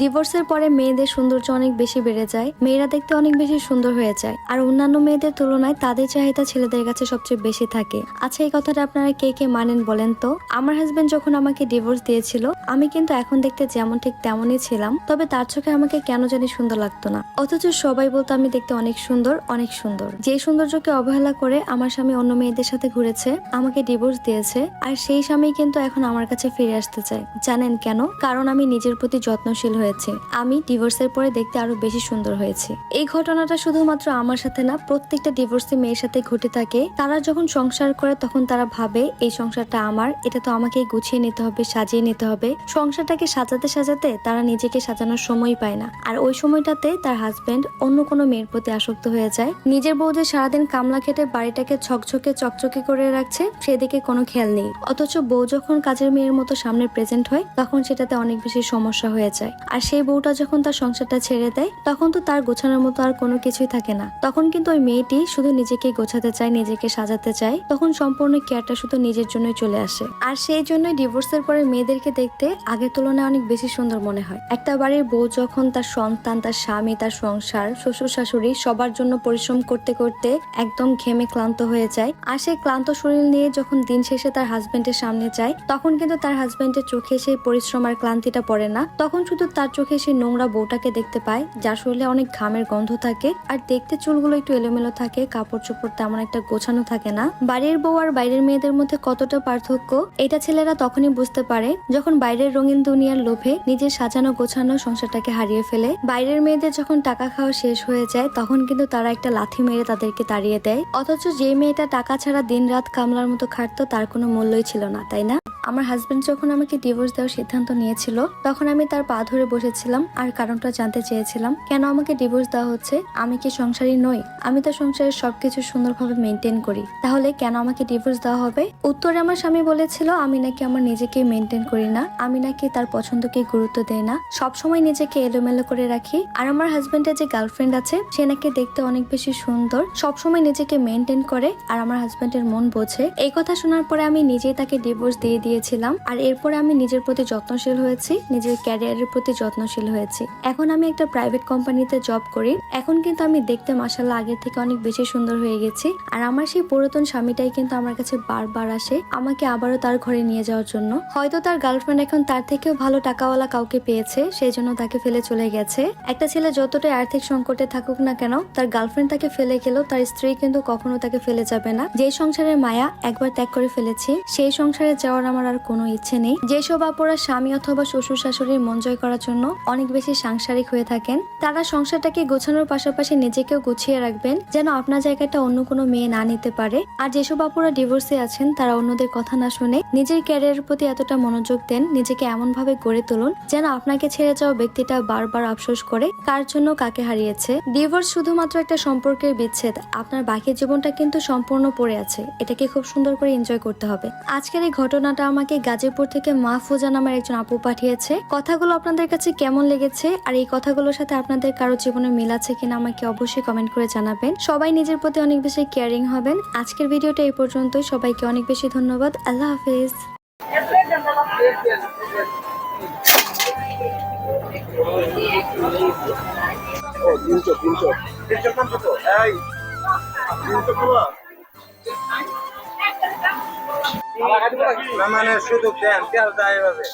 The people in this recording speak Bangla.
ডিভোর্সের পরে মেয়েদের সৌন্দর্য অনেক বেশি বেড়ে যায়, মেয়েরা দেখতে অনেক বেশি সুন্দর হয়ে যায়, আর অন্যান্য মেয়েদের তুলনায় তাদের চাহিদা ছেলেদের কাছে সবচেয়ে বেশি থাকে। আচ্ছা এই কথাটা আপনারা কে কে মানেন বলেন তো? আমার হাজবেন্ড যখন আমাকে ডিভোর্স দিয়েছিল, আমি কিন্তু এখন দেখতে যেমন ঠিক তেমনই ছিলাম, তবে তার চোখে আমাকে কেন জানি সুন্দর লাগতো না। অথচ সবাই বলতো আমি দেখতে অনেক সুন্দর অনেক সুন্দর। যে সৌন্দর্যকে অবহেলা করে আমার স্বামী অন্য মেয়েদের সাথে ঘুরেছে, আমাকে ডিভোর্স দিয়েছে, আর সেই স্বামী কিন্তু এখন আমার কাছে ফিরে আসতে চায়। জানেন কেন? কারণ আমি নিজের প্রতি যত্নশীল হয়েছি। আমি ডিভোর্সের পরে দেখতে আরও বেশি সুন্দর হয়েছে। এই ঘটনাটা শুধুমাত্র আমার সাথে না, প্রত্যেকটা ডিভোর্সি মেয়ের সাথে ঘটে থাকে। তারা যখন সংসার করে, তখন তারা ভাবে, এই সংসারটা আমার, এটা তো আমাকে গুছিয়ে নিতে হবে, সাজিয়ে নিতে হবে। সংসারটাকে সাজাতে সাজাতে তারা নিজেকে সাজানোর সময় পায় না। আর ওই সময়টাতে তার হাজবেন্ড অন্য কোনো মেয়ের প্রতি আসক্ত হয়ে যায়। নিজের বউ যে সারাদিন কামলা খেটে বাড়িটাকে ছকছকে চকচকে করে রাখছে, সেদিকে কোনো খেয়াল নেই। অথচ বউ যখন কাজের মেয়ের মতো সামনে প্রেজেন্ট হয়, তখন সেটাতে অনেক বেশি সমস্যা হয়ে যায়। আর সেই বউটা যখন তার সংসারটা ছেড়ে দেয়, তখন তো তার গোছানোর মতো আর কোনো কিছুই থাকে না। তখন কিন্তু ওই মেয়েটি শুধু নিজেকে গোছাতে চায়, নিজেকে সাজাতে চায়। তখন সম্পূর্ণ কেয়ারটা শুধু নিজের জন্যই চলে আসে। আর সেই জন্যই ডিভোর্সের পরে মেয়েদেরকে দেখতে আগের তুলনায় অনেক বেশি সুন্দর মনে হয়। একটা বাড়ির বউ যখন তার সন্তান, তার স্বামী, তার সংসার, শ্বশুর, শাশুড়ি সবার জন্য পরিশ্রম করতে করতে একদম ঘেমে ক্লান্ত হয়ে যায়। আর সেই ক্লান্ত শরীর নিয়ে যখন দিন শেষে তার হাজবেন্ডের সামনে যায়, তখন কিন্তু তার হাজবেন্ডের চোখে সেই পরিশ্রম আর ক্লান্তিটা পড়ে না। তখন শুধু তার চোখে সেই নোংরা বউটাকে দেখতে পায়, যার শরীরে অনেক ঘামের গন্ধ থাকে। আর দেখতে চুলগুলো একটু এলোমেলো থাকে কাপড় চোপড় তেমন একটা গোছানো থাকে না। বাড়ির বউ আর বাইরের মেয়েদের মধ্যে কতটা পার্থক্য, এটা ছেলেরা তখনই বুঝতে পারে, যখন বাইরের রঙিন দুনিয়ার লোভে নিজের সাজানো গোছানো সংসারটাকে হারিয়ে ফেলে। বাইরের মেয়েদের যখন টাকা খাওয়া শেষ হয়ে যায়, তখন কিন্তু তারা একটা লাথি মেরে তাদেরকে তাড়িয়ে দেয়। অথচ যে মেয়েটা টাকা ছাড়া দিন রাত কামলার মতো খাটতো, তার কোনো মূল্যই ছিল না, তাই না? আমার হাজবেন্ড যখন আমাকে ডিভোর্স দেওয়ার সিদ্ধান্ত নিয়েছিল, তখন আমি তার পা ধরে বসেছিলাম আর কারণটা জানতে চেয়েছিলাম, কেন আমাকে ডিভোর্স দেওয়া হচ্ছে? আমি কি সংসারী নই? আমি তো সংসারের সবকিছু সুন্দরভাবে মেনটেন করি। তাহলে কেন আমাকে ডিভোর্স দেওয়া হবে? উত্তরে আমার স্বামী বলেছিল, আমি নাকি আমার নিজেকে মেনটেন করি না। আমি নাকি তার পছন্দকে গুরুত্ব দেই না। সবসময় নিজেকে এলোমেলো করে রাখি। আর আমার হাজবেন্ডের যে গার্লফ্রেন্ড আছে, সে নাকি দেখতে অনেক বেশি সুন্দর, সবসময় নিজেকে মেনটেন করে। আর আমার হাজবেন্ডের মন বোঝে। এই কথা শোনার পরে আমি নিজেই তাকে ডিভোর্স দিয়ে দিয়ে দিয়েছিলাম আর এরপরে আমি নিজের প্রতি যত্নশীল হয়েছি, নিজের ক্যারিয়ারের প্রতি যত্নশীল হয়েছি। এখন আমি একটা প্রাইভেট কোম্পানিতে জব করি। এখন কিন্তু আমি দেখতে মাসাল্লাহ আগের থেকে অনেক বেশি সুন্দর হয়ে গেছি। আর আমার সেই পুরাতন স্বামীটাই কিন্তু আমার কাছে বারবার আসে, আমাকে আবারও তার ঘরে নিয়ে যাওয়ার জন্য। হয়তো তার গার্লফ্রেন্ড এখন তার থেকেও ভালো টাকাওয়ালা কাউকে পেয়েছে, সেই জন্য তাকে ফেলে চলে গেছে। একটা ছেলে যতটাই আর্থিক সংকটে থাকুক না কেন, তার গার্লফ্রেন্ড তাকে ফেলে গেলেও তার স্ত্রী কিন্তু কখনো তাকে ফেলে যাবে না। যে সংসারের মায়া একবার ত্যাগ করে ফেলেছি, সেই সংসারে যাওয়ার আমার আর কোনো ইচ্ছে নেই। যেসব আপুরা স্বামী অথবা শ্বশুর শাশুড়ির মন জয় করার জন্য অনেক বেশি সাংসারিক হয়ে থাকেন, তারা সংসারটাকে গোছানোর পাশাপাশি নিজেকেও গুছিয়ে রাখবেন, যেন আপনার জায়গাটা অন্য কোনো মেয়ে না নিতে পারে। আর যেসব আপুরা ডিভোর্সে আছেন, তারা অন্যদের কথা না শুনে নিজের ক্যারিয়ারের প্রতি এতটা মনোযোগ দেন, নিজেকে এমন ভাবে গড়ে তুলুন যেন আপনাকে ছেড়ে যাওয়া ব্যক্তিটা বারবার আফসোস করে কার জন্য কাকে হারিয়েছে। ডিভোর্স শুধুমাত্র একটা সম্পর্কের বিচ্ছেদ, আপনার বাকি জীবনটা কিন্তু সম্পূর্ণ পড়ে আছে, এটাকে খুব সুন্দর করে এনজয় করতে হবে। আজকের এই ঘটনাটা আমাকে গাজীপুর থেকে মাহফুজা নামের একজন আপু পাঠিয়েছে। কথাগুলো আপনাদের কাছে কেমন লেগেছে? আর এই কথাগুলোর সাথে আপনাদের কারও জীবনে মিল আছে কিনা আমাকে অবশ্যই কমেন্ট করে জানাবেন। সবাই নিজের প্রতি অনেক বেশি কেয়ারিং হবেন। আজকের ভিডিওটা এই পর্যন্তই। সবাইকে অনেক বেশি ধন্যবাদ। আল্লাহ হাফিজ। তিনশো তিনশো। তিনশো কত? এই, তিনশো মানে শুধু দেন তেল যায় এভাবে।